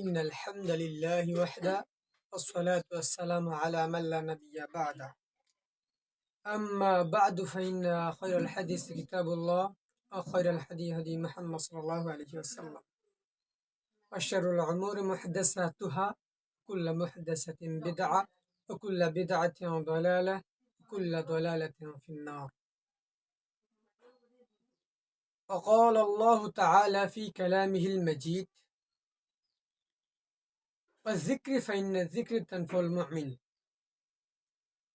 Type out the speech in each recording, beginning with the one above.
إن الحمد لله وحده والصلاة والسلام على من لا نبي بعده. أما بعد فإن خير الحديث كتاب الله وخير الحديث هدي محمد صلى الله عليه وسلم. وشر الأمور محدثاتها كل محدثة بدعة وكل بدعة ضلالة وكل ضلالة في النار. وقال الله تعالى في كلامه المجيد والذكر فإن الذكر تنفع المؤمن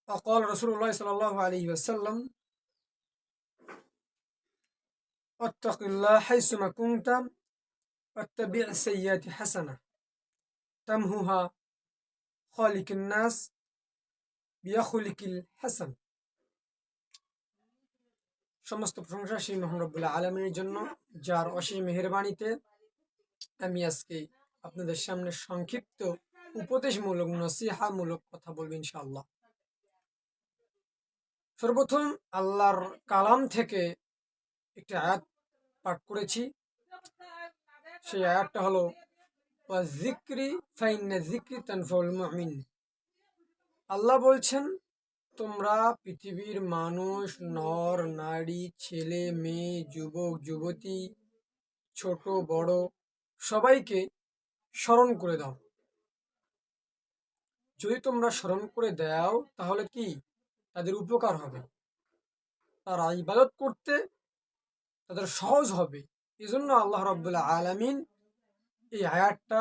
وقال رسول الله صلى الله عليه وسلم واتق الله حيثما كنت واتبع السيئات حسنة تمهها خالق الناس بيخلق الحسن সমস্ত প্রশংসা সেই মোহাম্মদ রব্বুল্লাহ আলমীর জন্য যার অশেষ মেহরবানিতে আমি আজকে আপনাদের সামনে সংক্ষিপ্ত, উপদেশমূলক, নসিহামূলক কথা বলব ইনশাআল্লাহ। সর্বপ্রথম আল্লাহর কালাম থেকে একটি আয়াত পাঠ করেছি। সেই আয়াতটা হলো জিক্রি ফাইন্না জিক্রি তানফাউল মুমিন। আল্লাহ বলছেন, তোমরা পৃথিবীর মানুষ, নর, নারী, ছেলে, মেয়ে, যুবক, যুবতী, ছোট, বড়, সবাইকে স্মরণ করে দাও। যদি তোমরা স্মরণ করে দাও, তাহলে কি? তাদের উপকার হবে। তারা ইবাদত করতে তাদের সহজ হবে। এই জন্য আল্লাহ রব্বুল্লাহ আলমিন এই আয়াতটা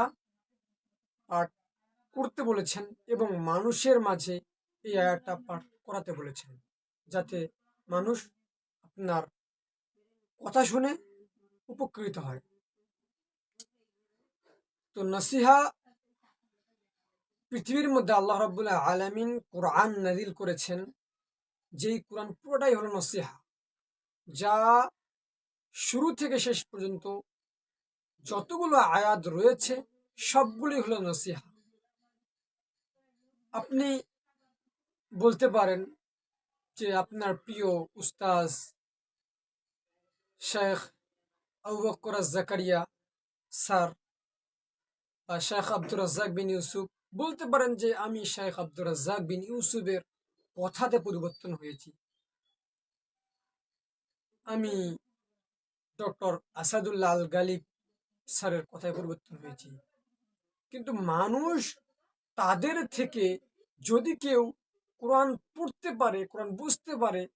পাঠ করতে বলেছেন এবং মানুষের মাঝে এই আয়াতটা পাঠ করাতে বলেছেন। যাতে মানুষ আপনার কথা শুনে উপকৃত হয়। তো নসিহা পৃথিবীর মধ্যে আল্লাহ রব্বুল্লাহ আলমিন কোরআন নাজিল করেছেন। যেই কোরআন পুরোটাই হলো নসিহা, যা শুরু থেকে শেষ পর্যন্ত যতগুলো আয়াত রয়েছে সবগুলি হলো নসিহা। আপনি বলতে পারেন যে আপনার প্রিয় উস্তাজ শেখ আবুবকর জাকারিয়া স্যার শেখ আব্দুর রাজ্জাক বিন ইউসুফ। বলতে পারেন যে আমি শেখ আব্দুর রাজ্জাক বিন ইউসুফের কথাতে পরিবর্তন হয়েছি। আমি ডক্টর আসাদুল্লাহ আল গালিব স্যারের কথায় পরিবর্তন হয়েছি। কিন্তু মানুষ তাদের থেকে যদি কেউ কোরআন পড়তে পারে, কোরআন বুঝতে পারে,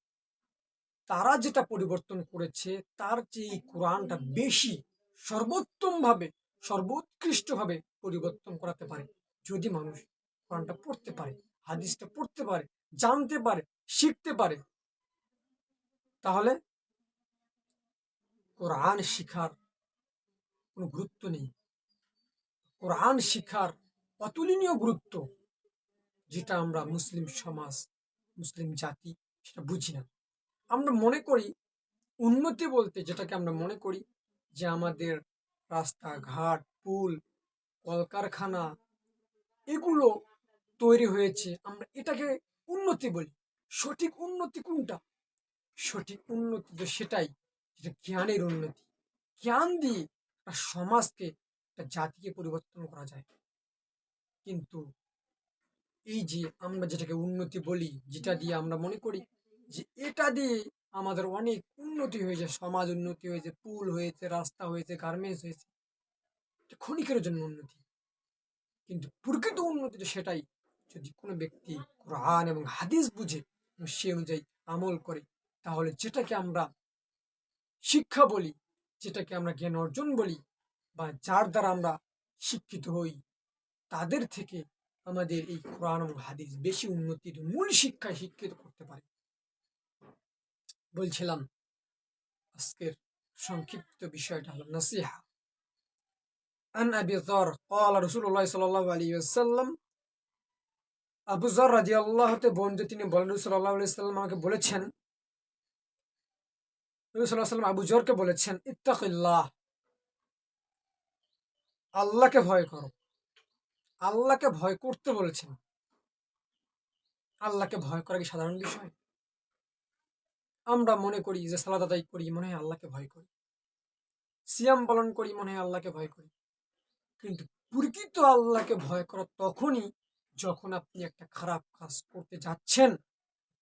তারা যেটা পরিবর্তন করেছে, তার চেয়ে কোরআনটা বেশি, সর্বোত্তমভাবে সর্বোৎকৃষ্টভাবে পরিবর্তন করাতে পারে। যদি মানুষ কোরআনটা পড়তে পারে, হাদিসটা পড়তে পারে, জানতে পারে, শিখতে পারে, তাহলে কোরআন শিখার কোনো গুরুত্ব নেই। কোরআন শিখার অতুলনীয় গুরুত্ব যেটা আমরা মুসলিম সমাজ, মুসলিম জাতি সেটা বুঝি না। আমরা মনে করি উন্নতি বলতে যেটাকে আমরা মনে করি যে আমাদের রাস্তাঘাট, পুল, কলকারখানা, এগুলো তৈরি হয়েছে। আমরা এটাকে উন্নতি বলি। সঠিক উন্নতি কোনটা? সঠিক উন্নতি তো সেটাই যেটা জ্ঞানের উন্নতি। জ্ঞান দিয়ে একটা সমাজকে, একটা জাতিকে পরিবর্তন করা যায়। কিন্তু এই যে আমরা যেটাকে উন্নতি বলি, যেটা দিয়ে আমরা মনে করি যে এটা দিয়ে আমাদের অনেক উন্নতি হয়েছে, সমাজ উন্নতি হয়েছে, পুল হয়েছে, রাস্তা হয়েছে গার্মেন্টস হয়েছে। ক্ষণিকের জন্য উন্নতি। কিন্তু প্রকৃত উন্নতি সেটাই, যদি কোনো ব্যক্তি কোরআন এবং হাদিস বুঝে সে অনুযায়ী আমল করে, তাহলে যেটাকে আমরা শিক্ষা বলি, যেটাকে আমরা জ্ঞান অর্জন বলি, বা যার দ্বারা আমরা শিক্ষিত হই, তাদের থেকে আমাদের এই কোরআন এবং হাদিস বেশি উন্নতির মূল শিক্ষায় শিক্ষিত করতে পারে। বলছিলাম আজকের সংক্ষিপ্ত বিষয়টা হলো নসিহা عن أبي ذر قال رسول الله صلى الله عليه وسلم আবু জর রাজি আল্লাহতে বন্ধু তিনি বলেন রসুল্লাহ সাল্লাম আমাকে বলেছেন রসুল্লাহ সাল্লাম আবু জরকে বলেছেন ইত্তাকিল্লাহ আল্লাহকে ভয় করো আল্লাহকে ভয় করতে বলেছেন আল্লাহকে ভয় করা কি সাধারণ বিষয় আমরা মনে করি যে সালাদ আদায় করি, মনে হয় আল্লাহকে ভয় করি। সিয়াম পালন করি, মনে হয় আল্লাহকে ভয় করি। কিন্তু প্রকৃত আল্লাহকে ভয় করা তখনই যখন আপনি একটা খারাপ কাজ করতে যাচ্ছেন।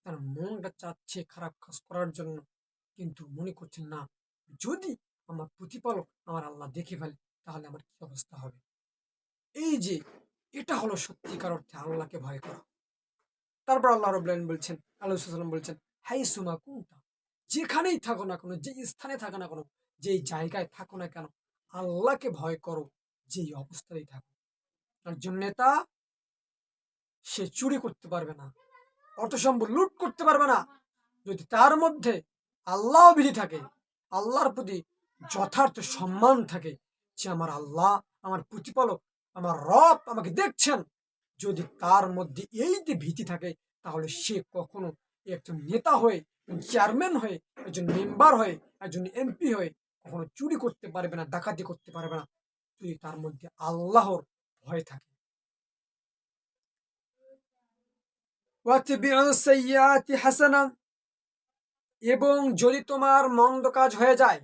তার মনটা চাচ্ছে খারাপ কাজ করার জন্য। কিন্তু মনে করছেন, না, যদি আমার প্রতিপালক আমার আল্লাহ দেখে ফেলে, তাহলে আমার কি অবস্থা হবে? এই যে, এটা হলো সত্যিকার অর্থে আল্লাহকে ভয় করা। তারপর আল্লাহ রবলাইন বলছেন আল্লাহ বলছেন হাই সুমা কুন্তা যেখানেই থাকো না কোনো, যে স্থানে থাকো না কোনো, যেই জায়গায় থাকো না কেন, আল্লাহকে ভয় করো, যেই অবস্থাতেই থাকো। একজন নেতা, সে চুরি করতে পারবে না অর্থ সম্পদ লুট করতে পারবে না। যদি তার মধ্যে আল্লাহ বিধি থাকে, আল্লাহর প্রতি যথার্থ সম্মান থাকে, যে আমার আল্লাহ, আমার প্রতিপালক, আমার রব আমাকে দেখছেন, যদি তার মধ্যে এই যে ভীতি থাকে, তাহলে সে কখনো একজন নেতা হয়ে চেয়ারম্যান হয়ে, একজন মেম্বার হয়ে, একজন এমপি হয়ে কখনো চুরি করতে পারবে না, ডাকাতি করতে পারবে না। যদি তার মধ্যে আল্লাহর ভয় থাকে। এবং যদি তোমার মন্দ কাজ হয়ে যায়,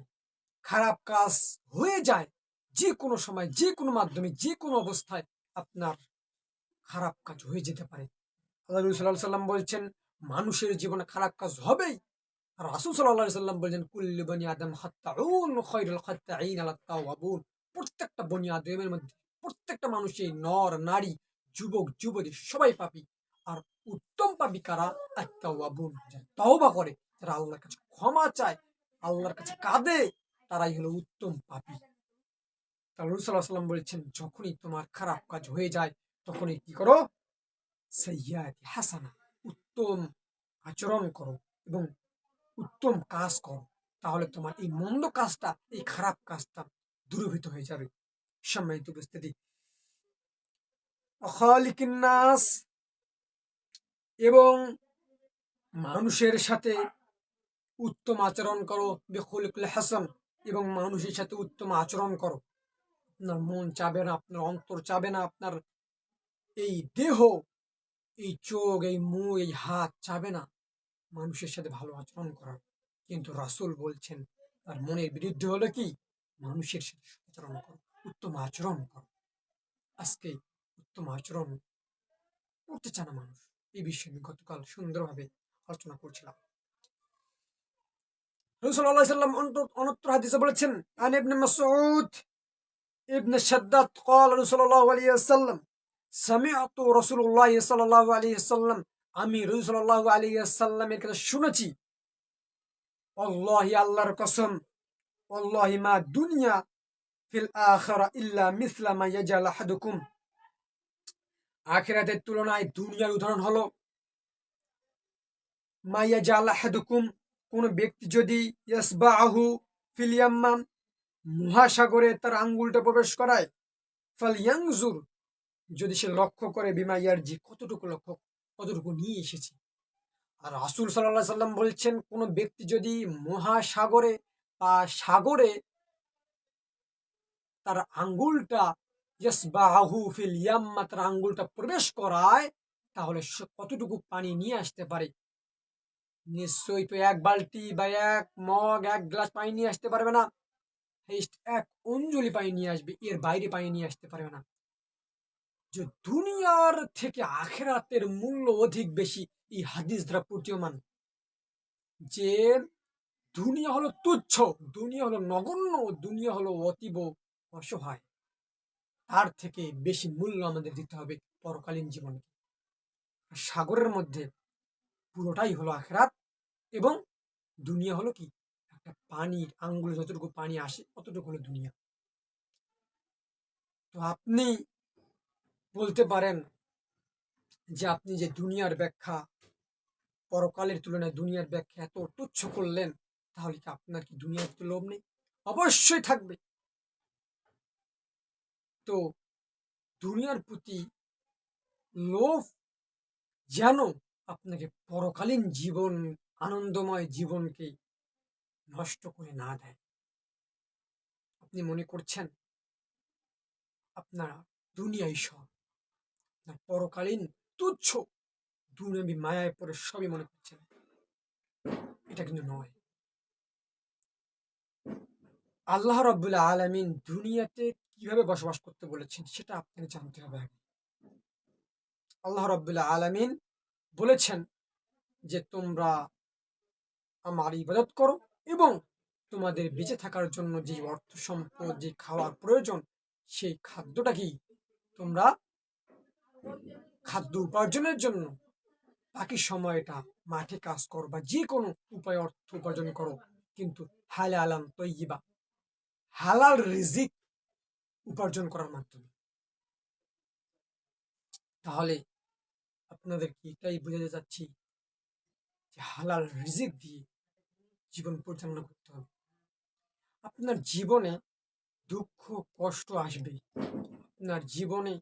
খারাপ কাজ হয়ে যায় যে কোনো সময় যে কোনো মাধ্যমে যে কোনো অবস্থায় আপনার খারাপ কাজ হয়ে যেতে পারে। আল্লাহ সাল্লাম বলছেন মানুষের জীবনে খারাপ কাজ হবেই। রাসুল সাল্লাম বলছেন কুল্লি বনি আদম আলাহ প্রত্যেকটা বনি আদমের মধ্যে প্রত্যেকটা মানুষই নর, নারী, যুবক, যুবতী সবাই পাপি। আর উত্তম পাপি কারা? আত্মাওয়াবুন তওবা করে, যারা আল্লাহর কাছে ক্ষমা চায়, আল্লাহর কাছে কাঁদে, তারাই হলো উত্তম পাপি। সাল্লাম বলেছেন, যখনই তোমার খারাপ কাজ হয়ে যায়, তখনই কি করো? সৈয়াদি হাসানা। উত্তম আচরণ করো এবং উত্তম কাজ করো, তাহলে তোমার এই মন্দ কাজটা, এই খারাপ কাজটা দূরীভূত হয়ে যাবে। সম্মানিত উপস্থিতি। নাস এবং মানুষের সাথে উত্তম আচরণ করো, বেখুলিকুল হাসান, এবং মানুষের সাথে উত্তম আচরণ করো। আপনার মন চাবে না, আপনার অন্তর চাবে না, আপনার এই দেহ এই চোখ এই মুখ এই হাত চাবে না মানুষের সাথে ভালো আচরণ করার কিন্তু রাসুল বলছেন তার মনের বিরুদ্ধে হলো কি মানুষের সাথে আচরণ করো উত্তম আচরণ করো আজকে উত্তম আচরণ করতে চায় না মানুষ এই বিষয়ে আমি গতকাল সুন্দরভাবে আলোচনা করছিলাম রসুল্লাহ সাল্লাম অনত্র হাদিসে বলেছেন আন ইবনে মাসউদ ইবনে শাদ্দাদ قال رسول الله عليه وسلم সামিআত রসুল্লাহ সাল্লাহ আলী আমি রসুল্লাহ আলী শুনেছি অল্লাহি আল্লাহর কসম অল্লাহি মা দুনিয়া ফিল ইল্লা ইয়াজাল আহাদুকুম। আখিরাতের তুলনায় দুনিয়ার উদাহরণ হলো, মা ইয়াজাল আহাদুকুম, কোন ব্যক্তি যদি ইয়াসবাহু ফিলিয়াম্মাম মহাসাগরে তার আঙ্গুলটা প্রবেশ করায়, ফাল ইয়াংজুর যদি সে লক্ষ্য করে বিমাইয়ার জি কতটুকু লক্ষ্য, কতটুকু নিয়ে এসেছে। আর রাসুল সাল্লাহ সাল্লাম বলছেন, কোনো ব্যক্তি যদি মহাসাগরে বা সাগরে তার আঙ্গুলটা ফিল ইয়াম্মা, তার আঙ্গুলটা প্রবেশ করায়, তাহলে সে কতটুকু পানি নিয়ে আসতে পারে? নিশ্চয়ই তো এক বালতি বা এক মগ, এক গ্লাস পানি নিয়ে আসতে পারবে না। এক অঞ্জলি পানি নিয়ে আসবে, এর বাইরে পানি নিয়ে আসতে পারবে না। যে দুনিয়ার থেকে আখেরাতের মূল্য অধিক বেশি এই হাদিস দ্বারা প্রতীয়মান। যে দুনিয়া হলো তুচ্ছ, দুনিয়া হলো নগণ্য, দুনিয়া হলো অতীব অসহায়। তার থেকে বেশি মূল্য আমাদের দিতে হবে পরকালীন জীবনকে। সাগরের মধ্যে পুরোটাই হলো আখেরাত এবং দুনিয়া হলো কি? একটা পানির আঙ্গুলে যতটুকু পানি আসে, অতটুকু হলো দুনিয়া। তো আপনি বলতে পারেন যে আপনি যে দুনিয়ার ব্যাখ্যা, পরকালের তুলনায় দুনিয়ার ব্যাখ্যা এত তুচ্ছ করলেন, তাহলে কি আপনার কি দুনিয়ার তো লোভ নেই? অবশ্যই থাকবে। তো দুনিয়ার প্রতি লোভ যেন আপনাকে পরকালীন জীবন, আনন্দময় জীবনকে নষ্ট করে না দেয়। আপনি মনে করছেন, আপনার দুনিয়াই সব আপনার পরকালীন তুচ্ছ দুনিয়াবি মায়ায় পরে সবই মনে করছেন এটা কিন্তু নয়। আল্লাহ রব্বুল্লাহ আলমিন দুনিয়াতে কীভাবে বসবাস করতে বলেছেন সেটা আপনাকে জানতে হবে আগে। আল্লাহ রব্বুল্লাহ আলামিন বলেছেন যে, তোমরা আমার ইবাদত করো এবং তোমাদের বেঁচে থাকার জন্য যে অর্থ, সম্পদ, যে খাওয়ার প্রয়োজন, সেই খাদ্যটা কি তোমরা খাদ্য উপার্জনের জন্য। বাকি সময়টা মাঠে কাজ করো বা যে কোনো উপায়ে অর্থ উপার্জন করো, কিন্তু হালে আলাম তৈবা হালাল রিজিক উপার্জন করার মাধ্যমে। তাহলে আপনাদেরকে এটাই বোঝাতে চাচ্ছি যে হালাল রিজিক দিয়ে জীবন পরিচালনা করতে হবে। আপনার জীবনে দুঃখ, কষ্ট আসবে। আপনার জীবনে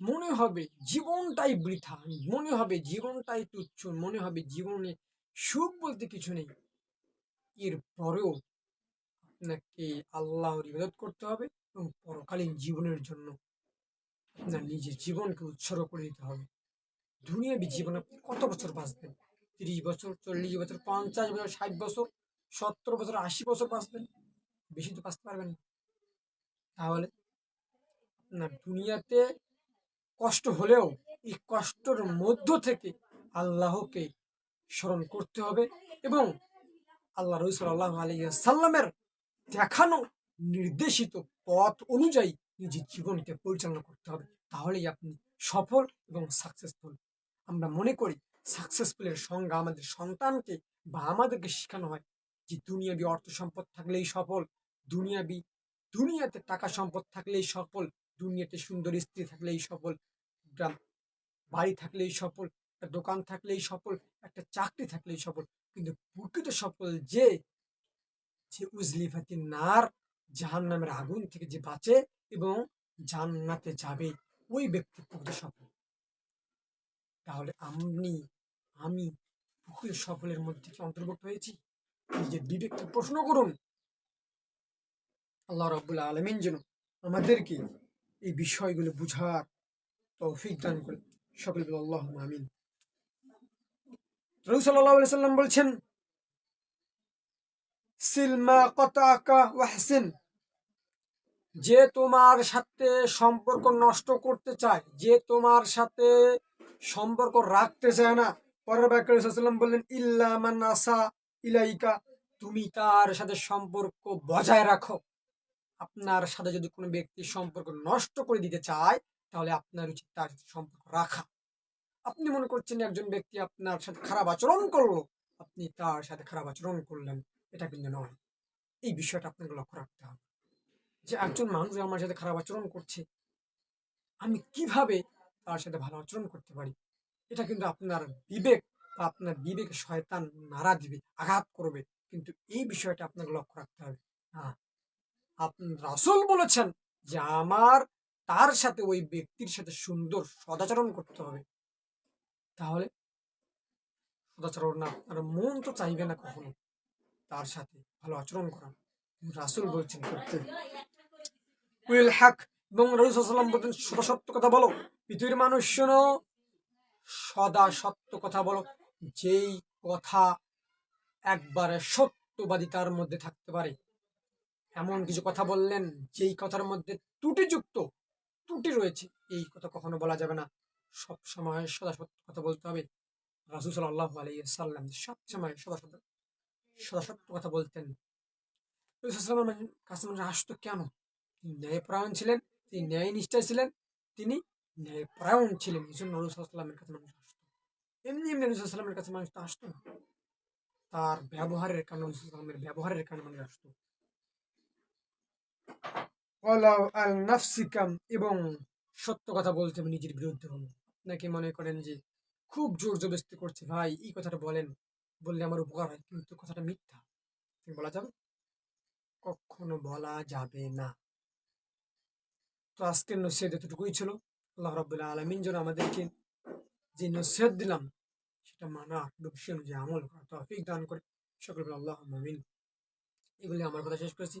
মনে হবে জীবনটাই বৃথা, মনে হবে জীবনটাই তুচ্ছ, মনে হবে জীবনে সুখ বলতে কিছু নেই। এর পরেও আপনাকে আল্লাহর ইবাদত করতে হবে এবং পরকালীন জীবনের জন্য আপনার নিজের জীবনকে উৎসর্গ করে দিতে হবে। দুনিয়াবি জীবন আপনি কত বছর বাঁচবেন? তিরিশ বছর, চল্লিশ বছর, পঞ্চাশ বছর, ষাট বছর, সত্তর বছর, আশি বছর বাঁচবেন? বেশি তো বাঁচতে পারবেন না। তাহলে আপনার দুনিয়াতে কষ্ট হলেও এই কষ্টর মধ্য থেকে আল্লাহকে স্মরণ করতে হবে এবং আল্লাহ রসুল আল্লাহ আলিয়া সাল্লামের দেখানো নির্দেশিত পথ অনুযায়ী নিজের জীবনকে পরিচালনা করতে হবে। তাহলেই আপনি সফল এবং সাকসেসফুল আমরা মনে করি সাকসেসফুলের সংজ্ঞা আমাদের সন্তানকে বা আমাদেরকে শেখানো হয় যে দুনিয়াবি অর্থ সম্পদ থাকলেই সফল, দুনিয়াবি, দুনিয়াতে টাকা সম্পদ থাকলেই সফল দুনিয়াতে সুন্দর স্ত্রী থাকলেই সফল বাড়ি থাকলেই সফল, একটা দোকান থাকলেই সফল, একটা চাকরি থাকলেই সফল। কিন্তু প্রকৃত সফল যে যে উজলিফাতি নার জাহান নামের আগুন থেকে যে বাঁচে এবং জান্নাতে যাবে, ওই ব্যক্তি প্রকৃত সফল। তাহলে আমি আমি প্রকৃত সফলের মধ্যে কি অন্তর্ভুক্ত হয়েছি? নিজের বিবেককে প্রশ্ন করুন। আল্লাহ রব্বুল আলমিন যেন আমাদেরকে এই বিষয়গুলো বুঝার তৌফিক দান করে। সকল বলে আল্লাহ আমিন। রবি সাল্লাহ সাল্লাম বলছেন সিলমা কতাকা ওয়াহসিন। যে তোমার সাথে সম্পর্ক নষ্ট করতে চায় যে তোমার সাথে সম্পর্ক রাখতে চায় না পরের বাক্যাম বললেন ইল্লা মান আসা ইলাইকা। তুমি তার সাথে সম্পর্ক বজায় রাখো। আপনার সাথে যদি কোনো ব্যক্তি সম্পর্ক নষ্ট করে দিতে চায়, তাহলে আপনার উচিত তার সম্পর্ক রাখা। আপনি মনে করছেন একজন ব্যক্তি আপনার সাথে খারাপ আচরণ করল, আপনি তার সাথে খারাপ আচরণ করলেন, এটা কিন্তু নয়। এই বিষয়টা আপনাকে লক্ষ্য রাখতে হবে। যে একজন মানুষ আমার সাথে খারাপ আচরণ করছে, আমি কীভাবে তার সাথে ভালো আচরণ করতে পারি? এটা কিন্তু আপনার বিবেক বা আপনার বিবেকে শয়তান নাড়া দিবে, আঘাত করবে। কিন্তু এই বিষয়টা আপনাকে লক্ষ্য রাখতে হবে। হ্যাঁ রাসুল বলেছেন যে আমার, তার সাথে ওই ব্যক্তির সাথে সুন্দর সদাচরণ করতে হবে। তাহলে? সদাচরণ না আপনার মন তো চাইবে না কখনো তার সাথে ভালো আচরণ করা রাসুল বলছেন করতে। উইল হ্যাক এবং রসুলাম বলতেন সদা সত্য কথা বলো। পৃথিবীর মানুষ শোনো, সদা সত্য কথা বলো। যেই কথা একবারে সত্যবাদী তার মধ্যে থাকতে পারে এমন কিছু কথা বললেন যেই কথার মধ্যে ত্রুটিযুক্ত ত্রুটি রয়েছে। এই কথা কখনো বলা যাবে না। সব সময় সদা সত্য কথা বলতে হবে। রাসুল সাল্লাহ আলাইসাল্লাম সব সময় সদা সত্য সদা সত্য কথা বলতেন। রসুলামের আসতো কেন তিনি ন্যায়পরায়ণ ছিলেন, তিনি ন্যায় নিষ্ঠায় ছিলেন, তিনি ন্যায়পরায়ণ ছিলেন। এই জন্য রসুলামের কাছে মানুষ আসতো। এমনি এমনি রসুলামের কাছে মানুষ তো আসতো না। তার ব্যবহারের কারণে রসুলামের ব্যবহারের কারণে মানুষ আসতো। এবং সত্য কথা বলতে হবে নিজের বিরুদ্ধে হন নাকি মনে করেন যে, খুব জোর জবস্তি করছে, ভাই, এই কথাটা বলেন, বললে আমার উপকার হয়। কিন্তু কথাটা মিথ্যা। বলা যাবে? কখনো বলা যাবে না। তো আজকের নসিহত এতটুকুই ছিল। আল্লাহ রবাহ আলমিন যেন আমাদেরকে যে নসিহত দিলাম, সেটা মানা সে অনুযায়ী আমল করা তফিক দান করে। সকল আল্লাহ আমিন। এগুলি আমার কথা শেষ করেছি।